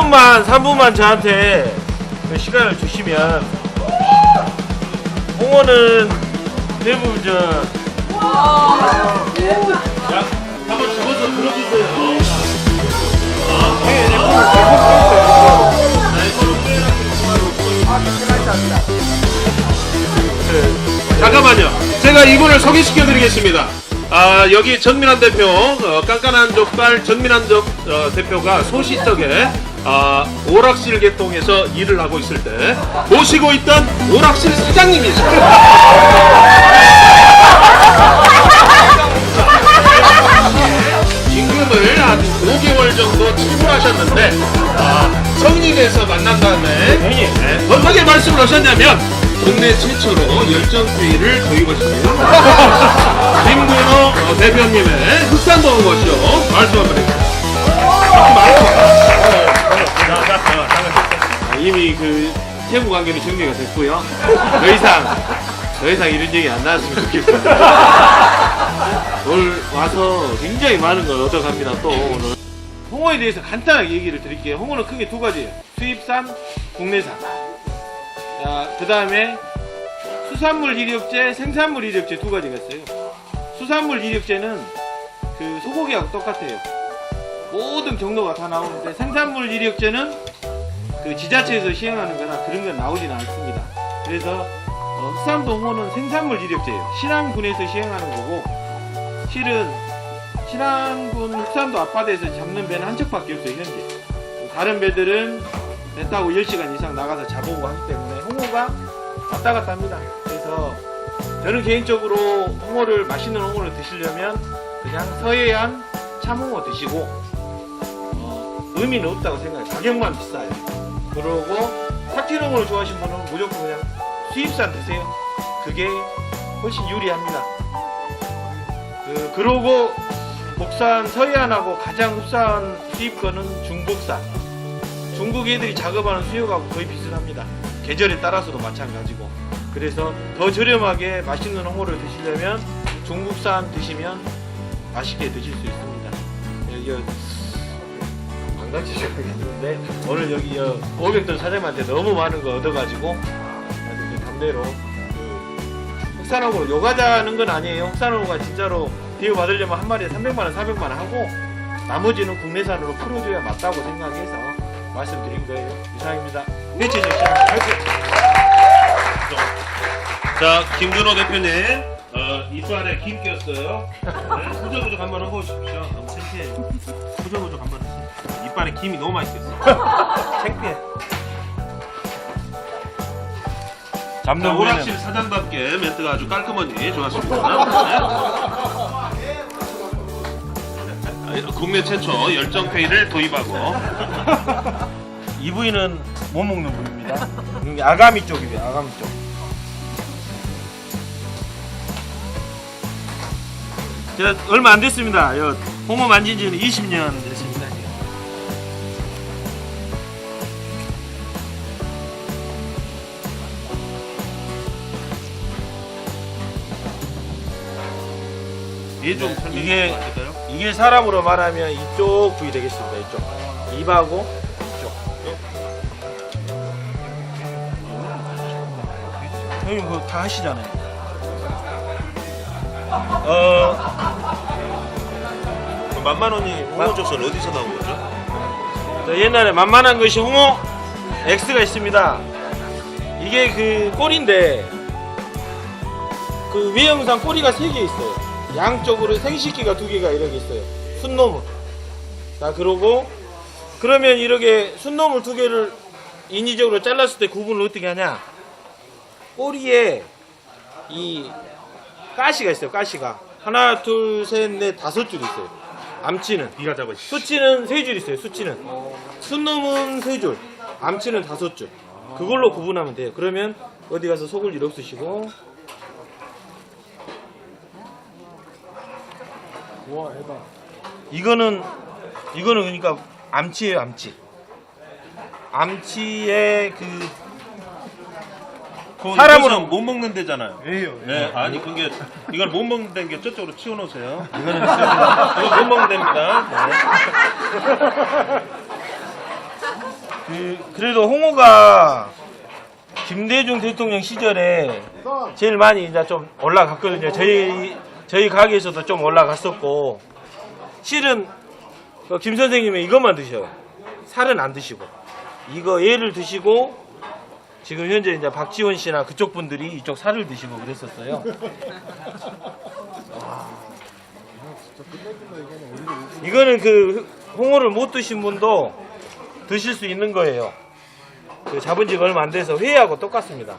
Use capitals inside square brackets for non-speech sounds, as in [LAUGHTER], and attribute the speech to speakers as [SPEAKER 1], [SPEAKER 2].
[SPEAKER 1] 3분만 3분만 저한테 그 시간을 주시면 홍어는 대부분 저 야, 한번 집어서 들어주세요.
[SPEAKER 2] 잠깐만요. 제가 이분을 소개시켜 드리겠습니다. 아, 여기 전민환 대표, 어, 깐깐한 족발 전민환 족, 어, 대표가 소시적에 아, 오락실 개통에서 일을 하고 있을 때 모시고 있던 오락실 사장님이십니다. 임금을 한 5개월 정도 출근하셨는데 아, 성립에서 만난 다음에 네, 어떻게 말씀을 하셨냐면 국내 최초로 열정페이를 도입하십니다. 김근호 어, 대표님의 흑산동 것이요 말씀 한번 해주세요.
[SPEAKER 1] 아, 이미 그 세무 관계는 정리가 됐고요. 더 이상 더 이상 이런 얘기 안 나왔으면 좋겠습니다. 오늘 와서 굉장히 많은 걸 얻어갑니다. 또 오늘 홍어에 대해서 간단하게 얘기를 드릴게요. 홍어는 크게 두 가지예요. 수입산, 국내산. 자, 그 다음에 수산물 이력제, 생산물 이력제 두 가지가 있어요. 수산물 이력제는 그 소고기하고 똑같아요. 모든 경로가 다 나오는데 생산물 이력제는 그 지자체에서 시행하는 거나 그런 건 나오지는 않습니다. 그래서 어, 흑산도 홍어는 생산물 이력제예요. 신안군에서 시행하는 거고 실은 신안군 흑산도 앞바다에서 잡는 배는 한 척밖에 없어요 현재. 다른 배들은 배 타고 10시간 이상 나가서 잡아오고 하기 때문에 홍어가 왔다 갔다 합니다. 그래서 저는 개인적으로 홍어를 맛있는 홍어를 드시려면 그냥 서해안 참홍어 드시고 어, 의미는 없다고 생각해요. 가격만 비싸요. 그러고 삭티롱을 좋아하시는 분은 무조건 그냥 수입산 드세요. 그게 훨씬 유리합니다. 그, 그러고 국산 서해안하고 가장 흡사한 수입권은 중국산. 중국 애들이 작업하는 수요가 거의 비슷합니다. 계절에 따라서도 마찬가지고. 그래서 더 저렴하게 맛있는 홍어를 드시려면 중국산 드시면 맛있게 드실 수 있습니다. 안 가르치셔야겠는데 오늘 여기 500돈 사장님한테 너무 많은 거 얻어가지고 아주 그 담대로 그 흑산홍으로 요가자는 건 아니에요. 흑산홍가 진짜로 대우 받으려면 한 마리에 300만 원, 400만 원 하고 나머지는 국내산으로 풀어줘야 맞다고 생각해서 말씀드린 거예요. 이상입니다. 배치적 시장 발표.
[SPEAKER 2] 자, 김준호 대표님, 어, 이빨에 김 꼈어요. 네, 후저부족 한번 해보십시오. 너무 창피해요. 후저부족 한번 이빨에 김이 너무 꼈어요. [LAUGHS]
[SPEAKER 1] 창피해.
[SPEAKER 2] 자,
[SPEAKER 1] 잡는
[SPEAKER 2] 오락실 사장답게 멘트가 아주 깔끔하니 좋았습니다. [LAUGHS] 네. 국내 최초 열정페이를 도입하고
[SPEAKER 1] 이 부위는 못 먹는 부위입니다. 아가미 쪽이에요. 아가미 쪽. 제가 얼마 안 됐습니다. 요 홍어 만진 지는 20년 이게-
[SPEAKER 2] 주시면 안 될까요?
[SPEAKER 1] 이게 사람으로 말하면 이쪽 부위 되겠습니다. 이쪽. 입하고 이쪽. 형님 그거 다 하시잖아요. 어,
[SPEAKER 2] 그럼 만만 원이 홍어젓은 어디서 나온 거죠?
[SPEAKER 1] 저 옛날에 만만한 것이 홍어 X가 있습니다. 이게 그 꼬리인데 그 외형상 꼬리가 세 개 있어요. 양쪽으로 생식기가 두 개가 이렇게 있어요. 순놈을. 자 그러고 그러면 이렇게 순놈을 두 개를 인위적으로 잘랐을 때 구분을 어떻게 하냐? 꼬리에 이 가시가 있어요. 가시가 하나, 둘, 셋, 넷, 다섯 줄 있어요. 암치는.
[SPEAKER 2] 네가 잡아.
[SPEAKER 1] 수치는 세 줄 있어요. 수치는 순놈은 세 줄, 암치는 다섯 줄. 그걸로 구분하면 돼요. 그러면 어디 가서 속을 일 없으시고. 이거는 이거는 그러니까 암치예요, 암치. 암치의 그 사람으로-
[SPEAKER 2] 못 먹는 데잖아요.
[SPEAKER 1] 왜요?
[SPEAKER 2] 네, 아니 그게 이걸 못 먹는 데인 게 저쪽으로 치워놓으세요. 이거는 이거 못 먹는 데입니다. 네.
[SPEAKER 1] 그, 그래도 홍어가 김대중 대통령 시절에 제일 많이 이제 좀 올라갔거든요. 저희 저희 가게에서도 좀 올라갔었고 실은 그김 선생님은 이것만 드셔요. 살은 안 드시고 이거 얘를 드시고 지금 현재 이제 박지원 씨나 그쪽 분들이 이쪽 살을 드시고 그랬었어요. 와. 이거는 그 홍어를 못 드신 분도 드실 수 있는 거예요. 그 잡은 지가 얼마 안 돼서 회하고 똑같습니다.